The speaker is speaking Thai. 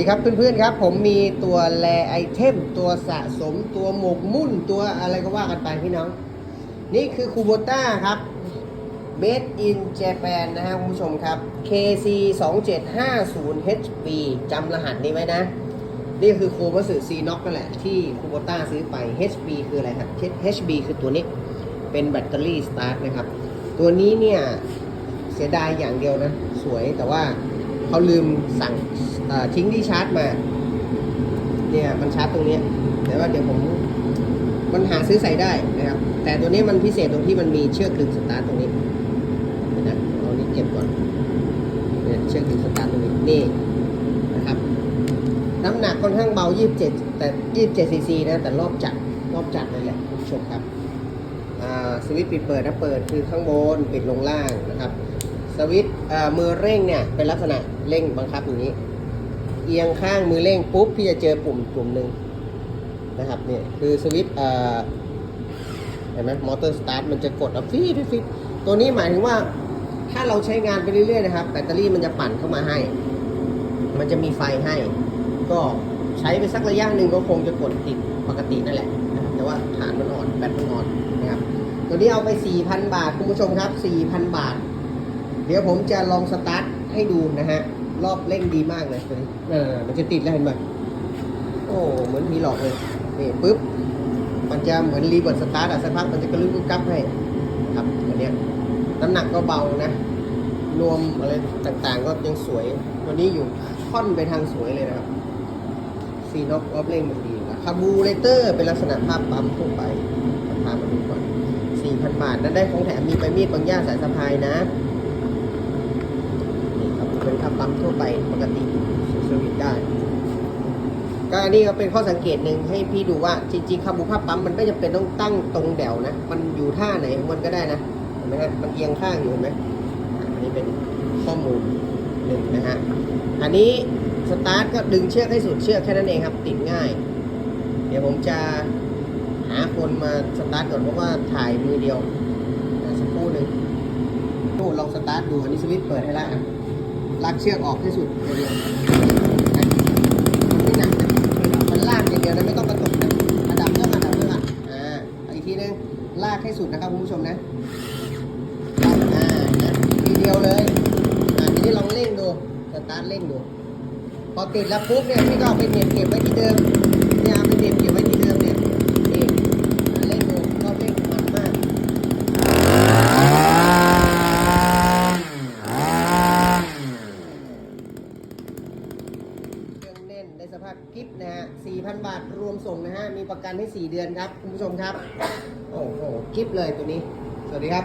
ดีครับเพื่อนๆครับ ผมมีตัวแลไอเทม ตัวสะสมตัวหมกมุ่นตัวอะไรก็ว่ากันไปพี่น้อง นี่คือคูโบต้าครับ Made in Japan นะฮะคุณผู้ชมครับ KC 2750 HB จำรหัสนี้ไว้นะ นี่คือโคมัสึซีน็อกนั่นแหละ ที่คูโบต้าซื้อไป HB คืออะไรครับ HB คือตัวนี้ เป็นแบตเตอรี่สตาร์ทนะครับ ตัวนี้เนี่ย เสียดายอย่างเดียวนะ สวยแต่ว่า เขาลืมสั่งทิ้งที่ชาร์จมา เนี่ยมันชาร์จตรงนี้แต่ว่าเดี๋ยวผมมันหาซื้อใส่ได้นะครับ แต่ตัวนี้มันพิเศษตรงที่มันมีเชือกดึงสตาร์ทตรงนี้เดี๋ยวนะเอานี้เก็บก่อนเนี่ยเชือกดึงสตาร์ทตรงนี้นี่นะครับ น้ำหนักค่อนข้างเบา 27 แต่ 27ซีซีนะ แต่รอบจัดรอบจัดเลยแหละคุณผู้ชมครับสวิตช์ปิดเปิดนะเปิดคือข้างบนปิดลงล่างนะครับ สวิตช์อ่ามือเร่งเนี่ยเป็นลักษณะเร่งบังคับอย่างนี้ เอียงข้างมือเร่งปุ๊บพี่จะเจอปุ่มปุ่มหนึ่งนะครับเนี่ยคือสวิตช์อ่าเห็นไหมมอเตอร์สตาร์ทมันจะกดอะฟีดฟีดตัวนี้หมายถึงว่าถ้าเราใช้งานไปเรื่อยๆนะครับแบตเตอรี่มันจะปั่นเข้ามาให้ มันจะมีไฟให้ ก็ใช้ไปสักระยะหนึ่งก็คงจะกดติดปกตินั่นแหละ แต่ว่าฐานมันอ่อนแบตมันอ่อนนะครับตัวนี้เอาไป 4,000 บาทคุณผู้ชมครับ 4,000 บาท ดี๋ยวผมจะลองสตาร์ทให้ดูนะฮะ รอบเร่งดีมากเลยตัวนี้เออมันจะติดแล้วเห็นไหมโอ้ เหมือนมีหลอกเลย นี่ปุ๊บ มันจะเหมือนรีเวิร์ดสตาร์ทอะสักพักมันจะกระลึกกระกับให้ ครับตัวเนี้ยน้ำหนักก็เบานะนวมอะไรต่างๆ ก็ยังสวย ตัวนี้อยู่ค่อนไปทางสวยเลยนะครับซีน็อกรอบเร่งมันดีนะคาบูเรเตอร์เป็นลักษณะภาพปั๊มทั่วไปราคามาดูก่อน4,000 บาท นั้นได้ของแถมมีใบมีดบางย่าสายสะพายนะ ครับเป็นภาพปั๊มทั่วไปปกติสวิตได้ก็อันนี้ก็เป็นข้อสังเกตหนึ่งให้พี่ดูว่าจริงๆคาบูภาพปั๊มมันก็จะเป็นต้องตั้งตรงแดวนะ มันอยู่ท่าไหนมันก็ได้นะเห็นไหมฮะมันเอียงข้างอยู่เห็นไหมอันนี้เป็นข้อมูลหนึ่งนะฮะอันนี้สตาร์ทก็ดึงเชือกให้สุดเชือกแค่นั้นเองครับ ติดง่าย เดี๋ยวผมจะหาคนมาสตาร์ทก่อนเพราะว่าถ่ายมือเดียวสักครู่หนึ่งดูลองสตาร์ทดูอันนี้สวิตช์เปิดให้แล้ว อะลากเชือกออกให้สุดเดียวนะมันไม่หนักนะมันลากอย่างเดียวนะไม่ต้องกระตุกนะระดับเครื่องระดับเครื่องอะอ่าอีกทีนึงลากให้สุดนะครับคุณผู้ชมนะลากอ่านะทีเดียวเลยอ่าทีนี้ลองเร่งดูสตาร์ทเร่งดูพอติดแล้วปุ๊บเนี่ยพี่ก็เอาไปเหน็บเก็บไว้ที่เดิมเนี่ยเอาไปเหน็บเก็บไว้ที่เดิมเนี่ยนี่อ่าเร่งดูก็เร่งมันมากเครื่องแน่นได้สภาพ กิฟต์นะฮะ4,000บาทรวมส่งนะฮะ มีประกันให้ 4 เดือนครับ คุณผู้ชมครับ โอ้โห กิฟต์เลยตัวนี้ สวัสดีครับ